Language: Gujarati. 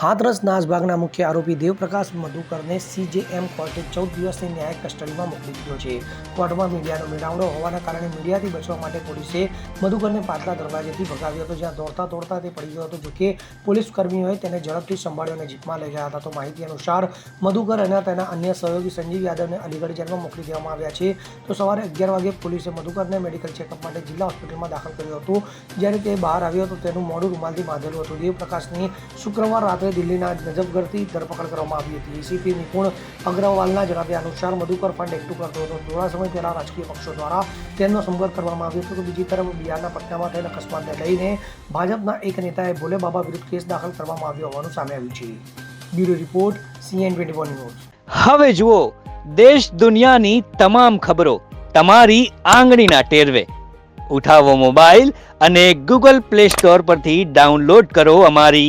હાથરસ નાસભાગના મુખ્ય આરોપી દેવપ્રકાશ મધુકરને સીજેએમ કોર્ટે ચૌદ દિવસની ન્યાયિક કસ્ટડીમાં મોકલી દીધો છે. કોર્ટમાં મીડિયાનો મેળાવડો હોવાના કારણે મીડિયાથી બચવા માટે પોલીસે મધુકરને પાછલા દરવાજેથી ભગાવ્યો હતો, જ્યાં દોડતા દોડતા તે પડી ગયો હતો જોકે પોલીસ કર્મીઓએ તેને ઝડપથી સંભાળ્યો અને જીપમાં લઈ ગયા હતા. તો માહિતી અનુસાર, મધુકર અને તેના અન્ય સહયોગી સંજીવ યાદવને અલીગઢ જેલમાં મોકલી દેવામાં આવ્યા છે. તો સવારે અગિયાર વાગે પોલીસે મધુકરને મેડિકલ ચેકઅપ માટે જિલ્લા હોસ્પિટલમાં દાખલ કર્યો હતો. જ્યારે તે બહાર આવ્યો તો તેનું મોડું રૂમાલથી બાંધેલું હતું. દેવપ્રકાશની શુક્રવાર રાત્રે દિલ્હીના નજફગઢથી ધરપકડ કરવામાં આવી હતી. એસીપી નિપુણ અગ્રવાલના જણાવ્યા અનુસાર મધુકર ફંડ એકઠું કરતો હતો. થોડા સમય પહેલા રાજકીય પક્ષો દ્વારા તેમનો સંપર્ક કરવામાં આવ્યો હતો તો બીજી તરફ બિહારના પટનામાં થયેલ અકસ્માતને લઈને ભાજપના એક નેતાએ ભોલે બાબા વિરુદ્ધ કેસ દાખલ કરવામાં આવ્યો હોવાનું સામે આવ્યું છે. Bureau report C N twenty one news. હવે જુઓ, દેશ દુનિયાની તમામ ખબરો તમારી આંગળીના ટેરવે. ઉઠાવો મોબાઈલ અને ગૂગલ પ્લે સ્ટોર પરથી ડાઉનલોડ કરો અમારી